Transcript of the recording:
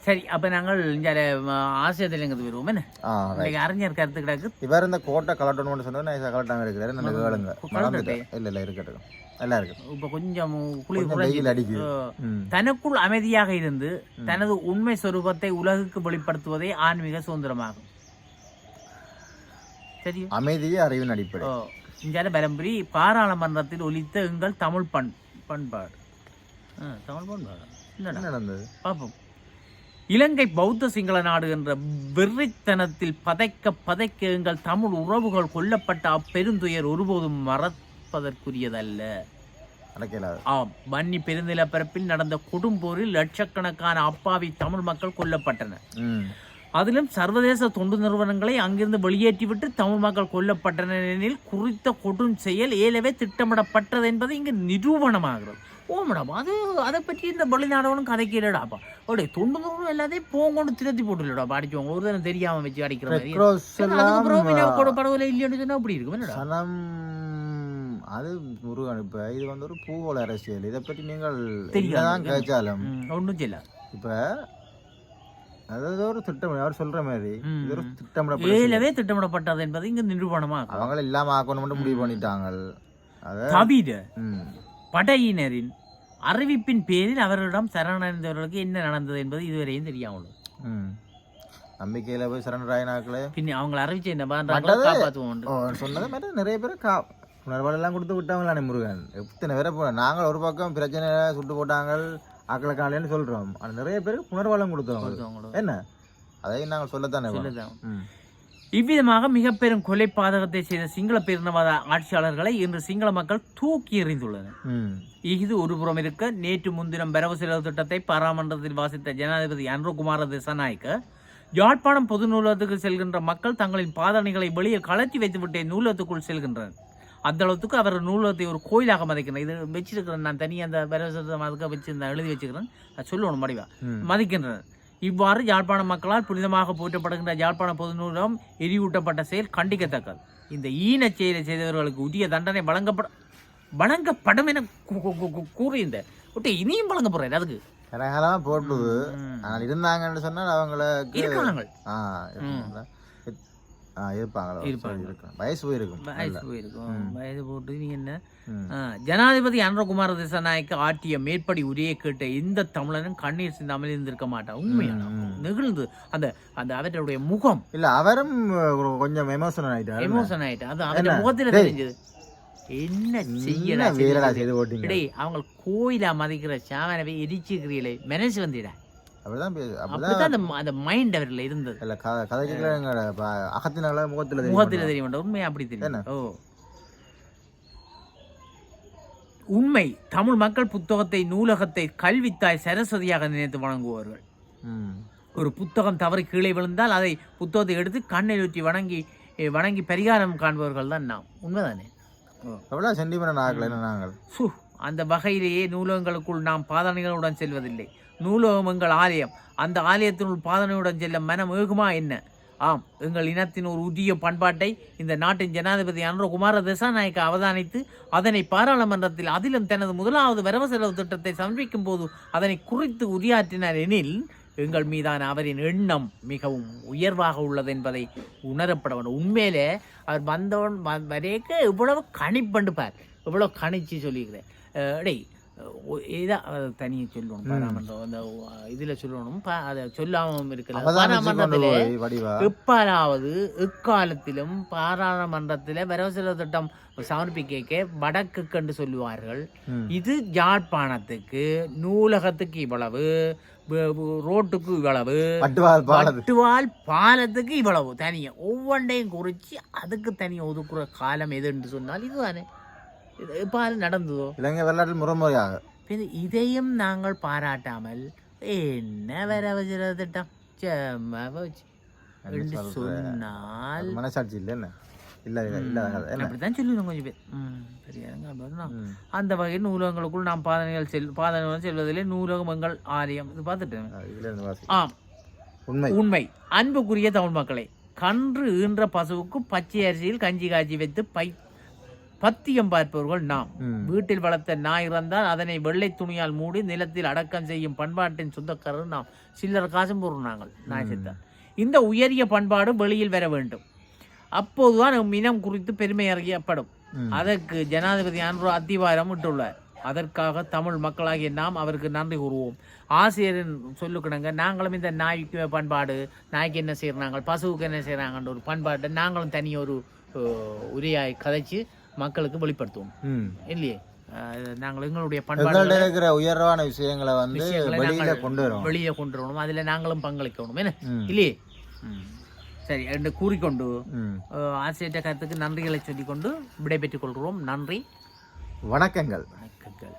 சரி அப்ப நாங்கள் இந்த ஆசிரியத்திலங்கிறது வருவோம் என்ன? அறிஞர் கருத்து கிடக்கு. இவர் இந்த கோட்டை கலட்டணும்னு சொன்னது நான் இருக்கிறாரு நல்ல கேளுங்க. மறந்துட்டேன். இல்ல இல்ல இருக்கட்டும். நல்லா இருக்கு. இப்ப கொஞ்சம் குளிர் ம். தனக்குள் அமைதியாக இருந்து தனது உண்மை சொரூபத்தை உலகுக்கு வெளிப்படுத்துவதே ஆன்மீக சுதந்திரமாகும். தெரியும் அமைதியே அறிவின் அடிப்படை. ஓ, இந்தியால பரம்பரி பாராளுமன்றத்தில் ஒலித்த எங்கள் தமிழ் பண் பண்பாடு. தமிழ் பண்பாடு. என்ன நடந்தது? பார்ப்போம் இலங்கை பௌத்த சிங்கள நாடு என்ற வெறித்தனத்தில் பதைக்க பதைக்க எங்கள் தமிழ் உறவுகள் கொல்லப்பட்ட அப்பெருந்துயர் ஒருபோதும் மறப்பதற்குரியதல்ல. ஆம். வன்னி பெருநிலப்பரப்பில் நடந்த கொடும்போரில் லட்சக்கணக்கான அப்பாவி தமிழ் மக்கள் கொல்லப்பட்டனர். அதிலும் சர்வதேச தொண்டு நிறுவனங்களை அங்கிருந்து வெளியேற்றிவிட்டு தமிழ் மக்கள் கொல்லப்பட்டனர் எனில் குறித்த கொடும் செயல் ஏலவே திட்டமிடப்பட்டது என்பது இங்கு நிரூபணமாகிறது. ஓ மேடம் அது அதை பற்றி இந்த வெளிநாடவனும் கதைக்கலடாப்பா ஓடே தொண்டு நிறுவனம் எல்லாத்தையும் போங்கொண்டு திருத்தி போட்டுலடாப்பா அடிச்சவங்க ஒரு தினம் தெரியாம வச்சு அடிக்கிற மாதிரி. கொடுப்படவில்லை இல்லைன்னு சொன்னா அப்படி இருக்கும் என்னடா? அது முருகன் இப்ப இது வந்து ஒரு பூவோல அரசியல். இதை பற்றி நீங்கள் தெரியாது. என்னதான் கேட்டாலும் ம், ஒண்ணும் செய்யல. இப்ப அதாவது ஒரு திட்டம் அவர் சொல்ற மாதிரி. இது ஒரு திட்டமிடப்பட்ட திட்டமிடப்பட்டது என்பது இங்கு நிரூபணமாகும். அவங்கள இல்லாம ஆக்கணும் மட்டும் முடிவு பண்ணிட்டாங்க தவிர படையினரின் அறிவிப்பின் பேரில் அவர்களிடம் சரணடைந்தவர்களுக்கு என்ன நடந்தது என்பது இதுவரையும் தெரியாமல் நம்பிக்கையில போய் சரண்டர் ஆயினாக்களே பின்ன அவங்களை அறிவிச்ச பாண்டாக்களை காப்பாற்றுவோம். சொன்னது மாதிரி நிறைய பேர் கா உணர்வாளெல்லாம் கொடுத்து விட்டாங்களானே முருகன். எத்தனை பேரை போ நாங்கள் ஒரு பக்கம் பிரச்சனை சுட்டு போட்டாங்க ஆக்களை காலைன்னு சொல்றோம். ஆனா நிறைய பேருக்கு புனர்வாளம் கொடுத்தவங்க என்ன? அதையும் நாங்கள் சொல்லத்தானே இவ்விதமாக மிக பெரும் கொலை பாதகத்தை செய்த சிங்கள பேரினவாத ஆட்சியாளர்களை இன்று சிங்கள மக்கள் தூக்கி எறிந்துள்ளனர். இது ஒருபுறம் இருக்க நேற்று முன்தினம் வரவு செலவு திட்டத்தை பாராமன்றத்தில் வாசித்த ஜனாதிபதி அன்ருகுமார திசநாயக்க யாழ்ப்பாணம் பொது நூலகத்துக்கு செல்கின்ற மக்கள் தங்களின் பாதணிகளை வெளியே கலட்டி வைத்துவிட்டு நூலகத்துக்குள் செல்கின்றனர். அந்த அளவுக்கு அவர் நூலகத்தை ஒரு கோயிலாக மதிக்கிறேன். இது வச்சிருக்கிறேன் நான் தனியாக அந்த அதுக்கு வச்சிருந்தேன் எழுதி வச்சுக்கிறேன் அது சொல்லணும் மடிவா. மதிக்கின்றனர். இவ்வாறு யாழ்ப்பாண மக்களால் புனிதமாக போற்றப்படுகின்ற யாழ்ப்பாண பொது நூலகம் எரியூட்டப்பட்ட செயல் கண்டிக்கத்தக்கது. இந்த ஈனச் செயலை செய்தவர்களுக்கு உரிய தண்டனை வழங்கப்பட வழங்கப்படும் என கூ- கூ- கூ- கூ- கூறி இந்த விட்டு இனியும் வழங்க போறேன் அதுக்கு. கனகாலமா போட்டுது. ஆனால் இருந்தாங்கன்னு சொன்னால் அவங்களுக்கு இருக்காங்க. ஆ இருப்பாங்களா? இருப்பாங்க. இருக்கும் வயசு போயிருக்கும். வயசு போயிருக்கும். வயது போட்டு நீ என்ன? ஜனாதிபதி அனுரகுமார திசாநாயக்க ஆற்றிய மேற்படி உரையை கேட்ட எந்த தமிழனும் கண்ணீர் சிந்தாமல் இருந்திருக்க மாட்டான். உண்மையான. நெகிழ்ந்து அந்த அந்த அவருடைய முகம். இல்ல அவரும் கொஞ்சம் எமோஷனல் ஆயிட்டாரு. எமோஷன் ஆயிட்டு அது அவருடைய? முகத்துல. தெரிஞ்சது. என்ன என்ன செய்யல வேலைடா செய்து போட்டீங்க அவங்க கோயிலா மதிக்கிற சாமனவை எரிச்சுக்கிறீங்களே மனசு வந்துடா. அப்படிதான் அப்படிதான் அந்த அந்த மைண்ட் அவர்ல இருந்தது. இல்ல க- கதைக்குள்ள எங்களோட ப- அகத்தினால முகத்துல தெரியும். முகத்துல தெரிய மாட்டோம் உண்மை அப்படி தெரியும்? என்ன? ஓ. உண்மை தமிழ் மக்கள் புத்தகத்தை நூலகத்தை கல்வித்தாய் சரஸ்வதியாக நினைத்து வணங்குவார்கள். ஒரு புத்தகம் தவறி கீழே விழுந்தால் அதை புத்தகத்தை எடுத்து கண்ணில் ஊற்றி வணங்கி வணங்கி பரிகாரம் காண்பவர்கள் தான் நாம். உண்மைதானே? ஓ. எவ்வளவு சென்டிமெண்ட் ஆகல நாங்கள்? சு அந்த வகையிலேயே நூலகங்களுக்குள் நாம் பாதனைகளுடன் செல்வதில்லை. நூலகம் எங்கள் ஆலயம். அந்த ஆலயத்தினுள் பாதனையுடன் செல்ல மனம் ஏகுமா என்ன? ஆம் எங்கள் இனத்தின் ஒரு உரிய பண்பாட்டை இந்த நாட்டின் ஜனாதிபதி அனுரகுமார திசாநாயக்க அவதானித்து அதனை பாராளுமன்றத்தில் அதிலும் தனது முதலாவது வரவு செலவு திட்டத்தை சமர்ப்பிக்கும் போது அதனை குறித்து உரையாற்றினார் எனில் எங்கள் மீதான அவரின் எண்ணம் மிகவும் உயர்வாக உள்ளது என்பதை உணரப்பட வேண்டும். உண்மையிலே அவர் வந்தவன் வரைக்கும் வரைக்க இவ்வளவு கணிப்பண்டுப்பார் இவ்வளவு கணிச்சு சொல்லியிருக்கிறேன். டேய் இதான் தனியாக சொல்லணும் பாராமன்றம் அந்த இதில் சொல்லணும் அதை சொல்லாமல் இருக்கல அவதானிச்சு கொண்டு பாராமன்றத்திலே போய் வடிவா. எப்பாலாவது எக்காலத்திலும் பாராளுமன்றத்தில் வரவு செலவு திட்டம் சமர்ப்பிக்க வடக்கு கண்டு சொல்லுவார்கள். இது யாழ்ப்பாணத்துக்கு நூலகத்துக்கு இவ்வளவு ரோட்டுக்கு இவ்வளவு பட்டுவால் பாலத்துக்கு இவ்வளவு தனியா. ஒவ்வொன்றையும் குறிச்சு அதுக்கு தனியா ஒதுக்குற காலம் எதுன்னு சொன்னால் இதுதானே. இது பால் நடந்ததோ? இலங்கை வரலாற்றில் முறைமுறையாக. பின் இதையும் நாங்கள் பாராட்டாமல் என்ன வரவு செலவு திட்டம் சும்மா போச்சு என்று சொன்னால் மனசாட்சி இல்லை அப்படித்தான் கொஞ்சம் பேர். அந்த வகையில் நூலகங்களுக்குள் நாம் பாதனைகள் செல் பாதனைகள் செல்வதிலே நூலகம் எங்கள் ஆலயம். இது பார்த்துட்டேன் ஆம். உண்மை. உண்மை. அன்புக்குரிய தமிழ் மக்களே கன்று ஈன்ற பசுவுக்கு பச்சை அரிசியில் கஞ்சி காய்ச்சி வைத்து பை பத்தியம் பார்ப்பவர்கள் நாம். வீட்டில் வளர்த்த நாய் இறந்தால் அதனை வெள்ளை துணியால் மூடி நிலத்தில் அடக்கம் செய்யும் பண்பாட்டின் சொந்தக்காரர் நாம். சில்லற காசும் போடுறோம் நாங்கள் நாய் செத்தால் இந்த உயரிய பண்பாடு வெளியில் வர வேண்டும். அப்போதுதான் நம் இனம் குறித்து பெருமை அறியப்படும். அதற்கு ஜனாதிபதி அன்று அத்திவாரம் விட்டுள்ளார் அதற்காக தமிழ் மக்களாகிய நாம் அவருக்கு நன்றி கூறுவோம். ஆசிரியரின் சொல்லுக்கிடங்க நாங்களும் இந்த நாய்க்கு பண்பாடு நாய்க்கு என்ன செய்கிறாங்க பசுவுக்கு என்ன செய்கிறாங்கன்ற ஒரு பண்பாட்டை நாங்களும் தனி ஒரு உரையாய் கதைச்சு மக்களுக்கு வெளிப்படுத்துவோம். இல்லையே? நாங்கள் எங்களுடைய பண்பாடு இருக்கிற உயர்வான விஷயங்களை வந்து வெளியில கொண்டு வரோம் வெளியே கொண்டு வரணும். அதில் நாங்களும் பங்களிக்கணும். என்ன. இல்லையே? சரி என்று கூறிக்கொண்டு ஆசிரியர் கருத்துக்கு நன்றிகளை சொல்லிக்கொண்டு விடைபெற்றுக் கொள்கிறோம். நன்றி. வணக்கங்கள். வணக்கங்கள்.